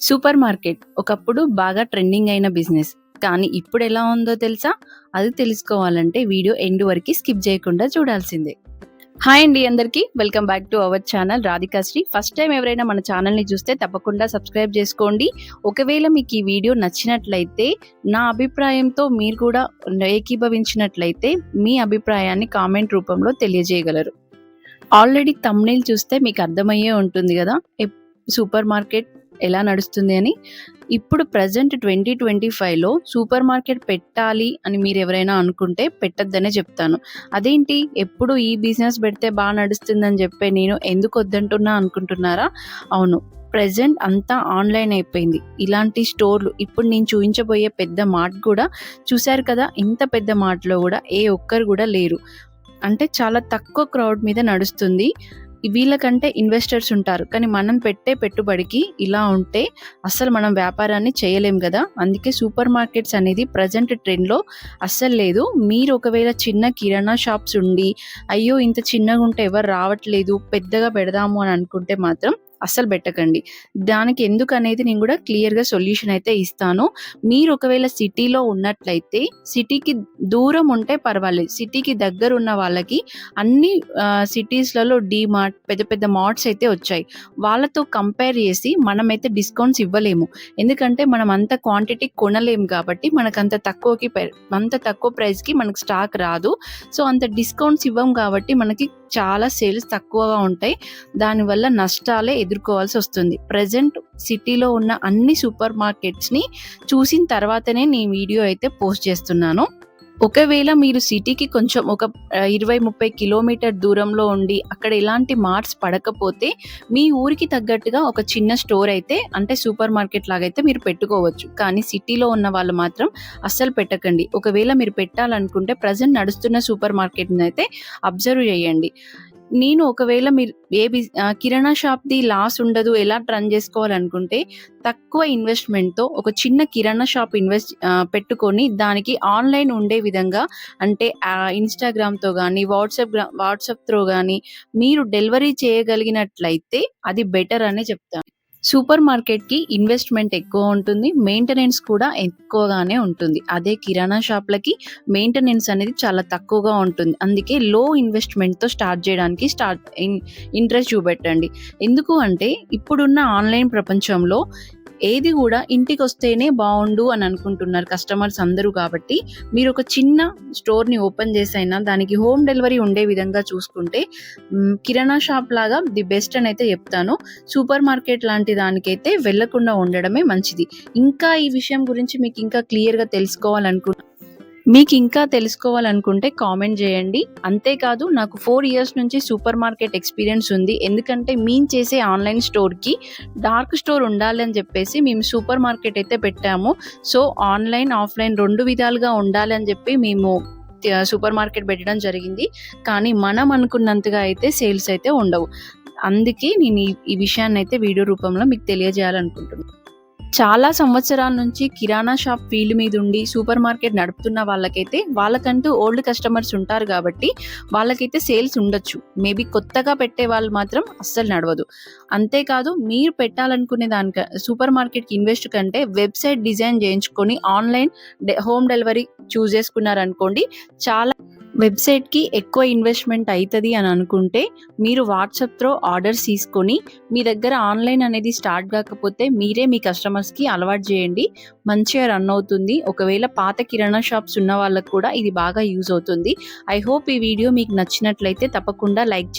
Super market ఒకప్పుడు బాగా trending అయిన బిజినెస్. కానీ ఇప్పుడు ఎలా ఉందో తెలుసా? అది తెలుసుకోవాలంటే వీడియో ఎండ్ వరకు స్కిప్ చేయకుండా చూడాల్సిందే. హాయ్ అండి అందరికీ. Welcome back to our channel Radhika Shri first time ఎవరైనా మన ఛానల్ని చూస్తే తప్పకుండా సబ్స్క్రైబ్ చేసుకోండి. ఒకవేళ మీకు ఈ వీడియో నచ్చినట్లయితే నా అభిప్రాయంతో మీరు కూడా ఏకీభవించినట్లయితే మీ అభిప్రాయాన్ని కామెంట్ రూపంలో తెలియజేయగలరు. ఆల్రెడీ తమ్నేల్ చూస్తే మీకు అర్థమయ్యే ఉంటుంది కదా? ఎప్- సూపర్ మార్కెట్ ఎలా నడుస్తుంది అని. ఇప్పుడు ప్రజెంట్ ట్వంటీ ట్వంటీ ఫైవ్లో సూపర్ మార్కెట్ పెట్టాలి అని మీరు ఎవరైనా అనుకుంటే పెట్టద్దనే చెప్తాను. అదేంటి? ఎప్పుడు ఈ బిజినెస్ పెడితే బాగా నడుస్తుందని చెప్పే నేను ఎందుకు వద్దంటున్నా అనుకుంటున్నారా? అవును. ప్రజెంట్ అంతా ఆన్లైన్ అయిపోయింది. ఇలాంటి స్టోర్లు ఇప్పుడు నేను చూపించబోయే పెద్ద మార్ట్ కూడా చూశారు కదా ఇంత పెద్ద మార్ట్లో కూడా ఏ ఒక్కరు కూడా లేరు. అంటే చాలా తక్కువ క్రౌడ్ మీద నడుస్తుంది. వీళ్ళకంటే ఇన్వెస్టర్స్ ఉంటారు. కానీ మనం పెట్టే పెట్టుబడికి ఇలా ఉంటే అస్సలు మనం వ్యాపారాన్ని చేయలేం కదా. అందుకే సూపర్ మార్కెట్స్ అనేది ప్రజెంట్ ట్రెండ్లో అస్సలు లేదు. మీరు ఒకవేళ చిన్న కిరాణా షాప్స్ ఉండి అయ్యో ఇంత చిన్నగా ఉంటే ఎవరు రావట్లేదు పెద్దగా పెడదాము అని అనుకుంటే మాత్రం అస్సలు పెట్టకండి. దానికి ఎందుకు అనేది నేను కూడా క్లియర్గా సొల్యూషన్ అయితే ఇస్తాను. మీరు ఒకవేళ సిటీలో ఉన్నట్లయితే సిటీకి దూరం ఉంటే పర్వాలేదు. సిటీకి దగ్గర ఉన్న వాళ్ళకి అన్ని సిటీస్లలో డీ మార్ట్ పెద్ద పెద్ద మార్ట్స్ అయితే వచ్చాయి. వాళ్ళతో కంపేర్ చేసి మనమైతే డిస్కౌంట్స్ ఇవ్వలేము. ఎందుకంటే మనం అంత క్వాంటిటీ కొనలేము కాబట్టి మనకు అంత తక్కువకి అంత తక్కువ ప్రైస్కి మనకు స్టాక్ రాదు. సో అంత డిస్కౌంట్స్ ఇవ్వం కాబట్టి మనకి చాలా సేల్స్ తక్కువగా ఉంటాయి. దానివల్ల నష్టాలే ఎదుర్కోవాల్సి వస్తుంది. ప్రజెంట్ సిటీలో ఉన్న అన్ని సూపర్ మార్కెట్స్ని చూసిన తర్వాతనే నేను వీడియో అయితే పోస్ట్ చేస్తున్నాను. ఒకవేళ మీరు సిటీకి కొంచెం ఒక ఇరవై ముప్పై కిలోమీటర్ దూరంలో ఉండి అక్కడ ఎలాంటి మార్ట్స్ పడకపోతే మీ ఊరికి తగ్గట్టుగా ఒక చిన్న స్టోర్ అయితే అంటే సూపర్ మార్కెట్ లాగైతే మీరు పెట్టుకోవచ్చు. కానీ సిటీలో ఉన్న వాళ్ళు మాత్రం అస్సలు పెట్టకండి. ఒకవేళ మీరు పెట్టాలనుకుంటే ప్రజెంట్ నడుస్తున్న సూపర్ మార్కెట్ని అయితే అబ్జర్వ్ చేయండి. నేను ఒకవేళ మీరు ఏ బిజ్ కిరాణా షాప్ది లాస్ ఉండదు ఎలా రన్ చేసుకోవాలనుకుంటే తక్కువ ఇన్వెస్ట్మెంట్తో ఒక చిన్న కిరాణా షాప్ ఇన్వెస్ట్ పెట్టుకొని దానికి ఆన్లైన్ ఉండే విధంగా అంటే ఇన్స్టాగ్రామ్తో కానీ వాట్సాప్ వాట్సాప్ త్రో కానీ మీరు డెలివరీ చేయగలిగినట్లయితే అది బెటర్ అనే చెప్తాను. సూపర్ మార్కెట్కి ఇన్వెస్ట్మెంట్ ఎక్కువ ఉంటుంది మెయింటెనెన్స్ కూడా ఎక్కువగానే ఉంటుంది. అదే కిరాణా షాప్లకి మెయింటెనెన్స్ అనేది చాలా తక్కువగా ఉంటుంది. అందుకే లో ఇన్వెస్ట్మెంట్తో స్టార్ట్ చేయడానికి స్టార్ట్ ఇంట్రెస్ట్ చూపెట్టండి. ఎందుకు అంటే ఇప్పుడున్న ఆన్లైన్ ప్రపంచంలో ఏది కూడా ఇంటికి వస్తేనే బాగుండు అని అనుకుంటున్నారు కస్టమర్స్ అందరూ కాబట్టి మీరు ఒక చిన్న స్టోర్ని ఓపెన్ చేసైనా దానికి హోమ్ డెలివరీ ఉండే విధంగా చూసుకుంటే కిరాణా షాప్ లాగా ది బెస్ట్ అని అయితే చెప్తాను. సూపర్ మార్కెట్ లాంటి దానికైతే వెళ్ళకుండా ఉండడమే మంచిది. ఇంకా ఈ విషయం గురించి మీకు ఇంకా క్లియర్గా తెలుసుకోవాలనుకుంటున్నాను మీకు ఇంకా తెలుసుకోవాలనుకుంటే కామెంట్ చేయండి. అంతేకాదు నాకు ఫోర్ ఇయర్స్ నుంచి సూపర్ మార్కెట్ ఎక్స్పీరియన్స్ ఉంది. ఎందుకంటే మేము చేసే ఆన్లైన్ స్టోర్కి డార్క్ స్టోర్ ఉండాలి అని చెప్పేసి మేము సూపర్ మార్కెట్ అయితే పెట్టాము. సో ఆన్లైన్ ఆఫ్లైన్ రెండు విధాలుగా ఉండాలి అని చెప్పి మేము సూపర్ మార్కెట్ పెట్టడం జరిగింది. కానీ మనం అనుకున్నంతగా అయితే సేల్స్ అయితే ఉండవు. అందుకే నేను ఈ ఈ విషయాన్ని అయితే వీడియో రూపంలో మీకు తెలియజేయాలనుకుంటున్నాను చాలా సంవత్సరాల నుంచి కిరాణా షాప్ ఫీల్డ్ మీద ఉండి సూపర్ మార్కెట్ నడుపుతున్న వాళ్ళకైతే వాళ్ళకంటూ ఓల్డ్ కస్టమర్స్ ఉంటారు కాబట్టి వాళ్ళకైతే సేల్స్ ఉండొచ్చు. మేబీ కొత్తగా పెట్టే వాళ్ళు మాత్రం అస్సలు నడవదు. అంతేకాదు మీరు పెట్టాలనుకునే దానిక సూపర్ మార్కెట్కి ఇన్వెస్ట్ కంటే వెబ్సైట్ డిజైన్ చేయించుకొని ఆన్లైన్ హోమ్ డెలివరీ చూస్ చేసుకున్నారనుకోండి చాలా వెబ్సైట్కి ఎక్కువ ఇన్వెస్ట్మెంట్ అవుతుంది అని అనుకుంటే మీరు వాట్సాప్తో ఆర్డర్స్ తీసుకొని మీ దగ్గర ఆన్లైన్ అనేది స్టార్ట్ కాకపోతే మీరే మీ కస్టమర్స్కి అలవాటు చేయండి. మంచిగా రన్ అవుతుంది. ఒకవేళ పాత కిరాణా షాప్స్ ఉన్న వాళ్ళకు కూడా ఇది బాగా యూజ్ అవుతుంది. ఐ హోప్ ఈ వీడియో మీకు నచ్చినట్లయితే తప్పకుండా లైక్ చేయండి.